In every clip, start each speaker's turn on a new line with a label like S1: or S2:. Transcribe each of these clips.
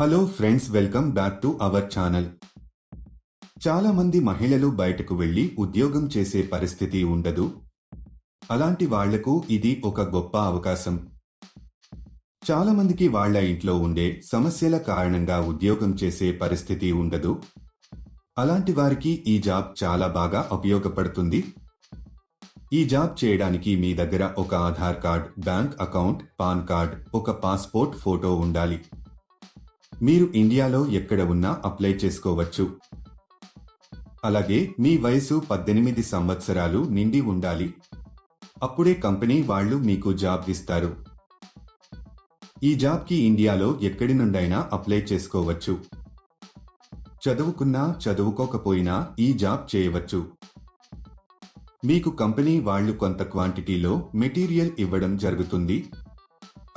S1: Hello friends welcome back to our channel చాలా మంది మహిళలు బయటకు వెళ్ళి ఉద్యోగం చేసే పరిస్థితి ఉండదు. అలాంటి వాళ్ళకు ఇది ఒక గొప్ప అవకాశం. చాలా మందికి వాళ్ళ ఇంట్లో ఉండే సమస్యల కారణంగా ఉద్యోగం చేసే పరిస్థితి ఉండదు. అలాంటి వారికి ఈ జాబ్ చాలా బాగా ఉపయోగపడుతుంది. ఈ జాబ్ చేయడానికి మీ దగ్గర ఒక Aadhaar card bank account PAN card ఒక పాస్పోర్ట్ ఫోటో ఉండాలి. మీరు ఇండియాలో ఎక్కడ ఉన్నా అప్లై చేసుకోవచ్చు. అలాగే మీ వయసు పద్దెనిమిది సంవత్సరాలు నిండి ఉండాలి. అప్పుడే కంపెనీ వాళ్ళు మీకు జాబ్ ఇస్తారు. ఈ జాబ్కి ఇండియాలో ఎక్కడి నుండైనా అప్లై చేసుకోవచ్చు. చదువుకున్నా చదువుకోకపోయినా ఈ జాబ్ చేయవచ్చు. మీకు కంపెనీ వాళ్ళు కొంత క్వాంటిటీలో మెటీరియల్ ఇవ్వడం జరుగుతుంది.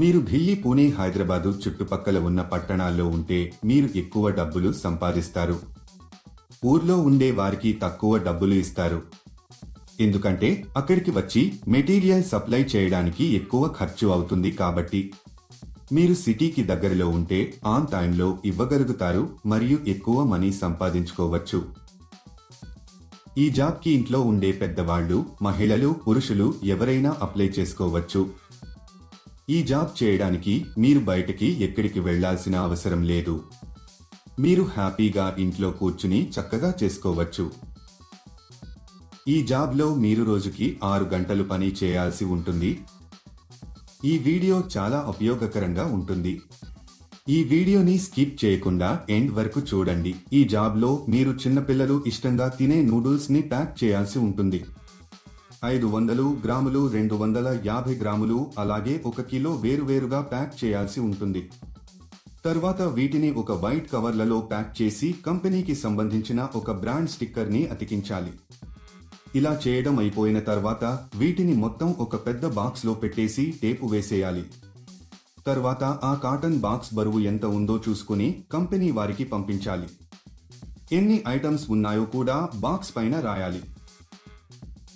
S1: మీరు ఢిల్లీ పూణే హైదరాబాదు చుట్టుపక్కల ఉన్న పట్టణాల్లో ఉంటే మీరు ఎక్కువ డబ్బులు సంపాదిస్తారు. ఊర్లో ఉండే వారికి తక్కువ డబ్బులు ఇస్తారు. ఎందుకంటే అక్కడికి వచ్చి మెటీరియల్ సప్లై చేయడానికి ఎక్కువ ఖర్చు అవుతుంది కాబట్టి. మీరు సిటీకి దగ్గరలో ఉంటే ఆన్ టైంలో ఇవ్వగలుగుతారు మరియు ఎక్కువ మనీ సంపాదించుకోవచ్చు. ఈ జాబ్కి ఇంట్లో ఉండే పెద్దవాళ్ళు మహిళలు పురుషులు ఎవరైనా అప్లై చేసుకోవచ్చు. ఈ జాబ్ చేయడానికి మీరు బయటకి ఎక్కడికి వెళ్ళాల్సిన అవసరం లేదు. మీరు హ్యాపీగా ఇంట్లో కూర్చుని చక్కగా చేసుకోవచ్చు. ఈ జాబ్లో మీరు రోజుకి ఆరు గంటలు పని చేయాల్సి ఉంటుంది. ఈ వీడియో చాలా ఉపయోగకరంగా ఉంటుంది. ఈ వీడియోని స్కిప్ చేయకుండా ఎండ్ వరకు చూడండి. ఈ జాబ్లో మీరు చిన్నపిల్లలు ఇష్టంగా తినే నూడిల్స్ని ప్యాక్ చేయాల్సి ఉంటుంది. ఐదు వందలు గ్రాములు రెండు వందల యాభై గ్రాములు అలాగే ఒక కిలో వేరువేరుగా ప్యాక్ చేయాల్సి ఉంటుంది. తర్వాత వీటిని ఒక వైట్ కవర్లలో ప్యాక్ చేసి కంపెనీకి సంబంధించిన ఒక బ్రాండ్ స్టిక్కర్ని అతికించాలి. ఇలా చేయడం అయిపోయిన తర్వాత వీటిని మొత్తం ఒక పెద్ద బాక్స్లో పెట్టేసి టేపు వేసేయాలి. తర్వాత ఆ కాటన్ బాక్స్ బరువు ఎంత ఉందో చూసుకుని కంపెనీ వారికి పంపించాలి. ఎన్ని ఐటమ్స్ ఉన్నాయో కూడా బాక్స్ పైన రాయాలి.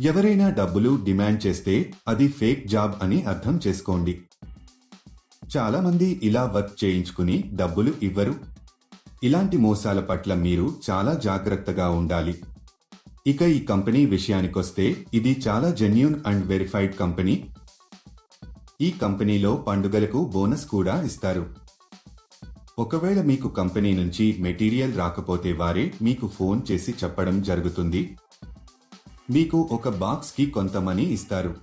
S1: ఎవరైనా డబ్బులు డిమాండ్ చేస్తే అది ఫేక్ జాబ్ అని అర్థం చేసుకోండి. చాలా మంది ఇలా వర్క్ చేయించుకుని డబ్బులు ఇవ్వరు. ఇలాంటి మోసాల పట్ల మీరు చాలా జాగ్రత్తగా ఉండాలి. ఇక ఈ కంపెనీ విషయానికొస్తే ఇది చాలా జెన్యున్ అండ్ వెరిఫైడ్ కంపెనీ. ఈ కంపెనీలో పండుగలకు బోనస్ కూడా ఇస్తారు. ఒకవేళ మీకు కంపెనీ నుంచి మెటీరియల్ రాకపోతే వారే మీకు ఫోన్ చేసి చెప్పడం జరుగుతుంది. మీకు ఒక బాక్స్కి కొంత మనీ ఇస్తారు.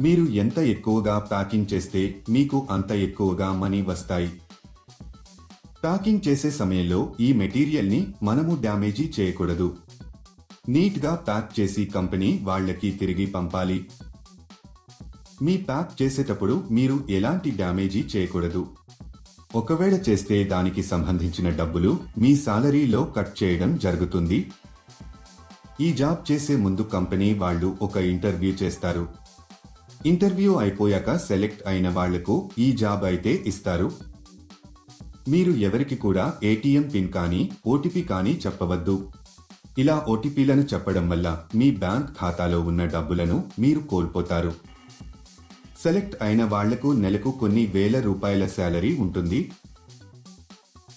S1: మీరు ఎంత ఎక్కువగా ప్యాకింగ్ చేస్తే మీకు అంత ఎక్కువగా మనీ వస్తాయి. ప్యాకింగ్ చేసే సమయంలో ఈ మెటీరియల్ని మనము డ్యామేజీ చేయకూడదు. నీట్గా ప్యాక్ చేసి కంపెనీ వాళ్ళకి తిరిగి పంపాలి. మీ ప్యాక్ చేసేటప్పుడు మీరు ఎలాంటి డ్యామేజీ చేయకూడదు. ఒకవేళ చేస్తే దానికి సంబంధించిన డబ్బులు మీ సాలరీలో కట్ చేయడం జరుగుతుంది. ఈ జాబ్ చేసే ముందు కంపెనీ వాళ్ళు ఒక ఇంటర్వ్యూ చేస్తారు. ఇంటర్వ్యూ అయిపోయాక సెలెక్ట్ అయిన వాళ్ళకు ఈ జాబ్ అయితే ఇస్తారు. మీరు ఎవరికి కూడా ఏటీఎం పిన్ కానీ ఓటీపీ కానీ చెప్పవద్దు. ఇలా ఓటీపీలను చెప్పడం వల్ల మీ బ్యాంక్ ఖాతాలో ఉన్న డబ్బులను మీరు కోల్పోతారు. సెలెక్ట్ అయిన వాళ్ళకు నెలకు కొన్ని వేల రూపాయల శాలరీ ఉంటుంది.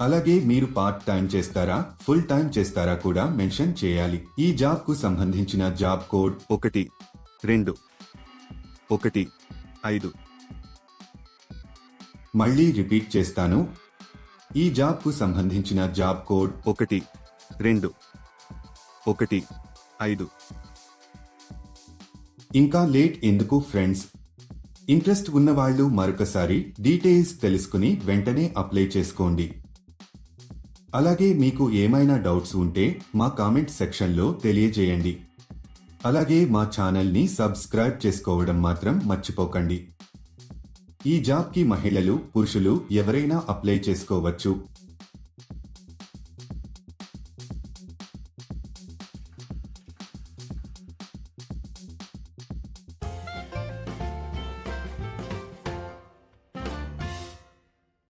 S1: అలాగే మీరు పార్ట్ టైం చేస్తారా ఫుల్ టైం చేస్తారా కూడా మెన్షన్ చేయాలి. ఈ జాబ్కు సంబంధించిన జాబ్ కోడ్ ఒకటి రెండు ఒకటి ఐదు. మళ్ళీ రిపీట్ చేస్తాను. ఈ జాబ్కు సంబంధించిన జాబ్ కోడ్ ఒకటి రెండు ఒకటి ఐదు. ఇంకా లేట్ ఎందుకు ఫ్రెండ్స్ ఇంట్రెస్ట్ ఉన్నవాళ్ళు మరొకసారి డీటెయిల్స్ తెలుసుకుని వెంటనే అప్లై చేసుకోండి. అలాగే మీకు ఏమైనా డౌట్స్ ఉంటే మా కామెంట్ సెక్షన్లో తెలియజేయండి. అలాగే మా ఛానల్ని సబ్స్క్రైబ్ చేసుకోవడం మాత్రం మర్చిపోకండి. ఈ జాబ్కి మహిళలు పురుషులు ఎవరైనా అప్లై చేసుకోవచ్చు.